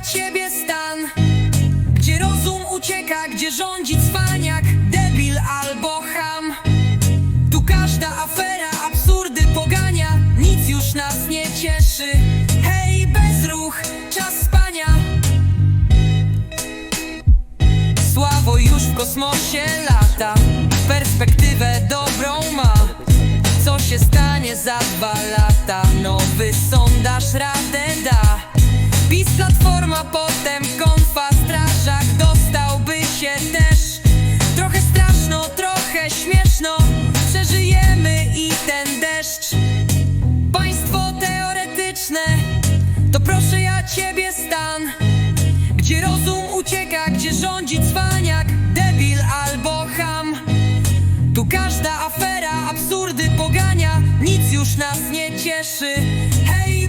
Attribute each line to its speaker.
Speaker 1: ciebie stan. Gdzie rozum ucieka, gdzie rządzi cwaniak Debil albo ham. Tu każda afera absurdy pogania Nic już nas nie cieszy. Hej, bezruch, czas spania. Sławo już w kosmosie lata Perspektywę dobrą ma. Co się stanie za dwa lata? Nowy sondaż radę da. Platforma, potem konfa Strażak dostałby się też. Trochę straszno, trochę śmieszno Przeżyjemy i ten deszcz. Państwo teoretyczne To proszę ja ciebie stan. Gdzie rozum ucieka, gdzie rządzi cwaniak, debil albo ham. Tu każda afera absurdy pogania Nic już nas nie cieszy. Hej,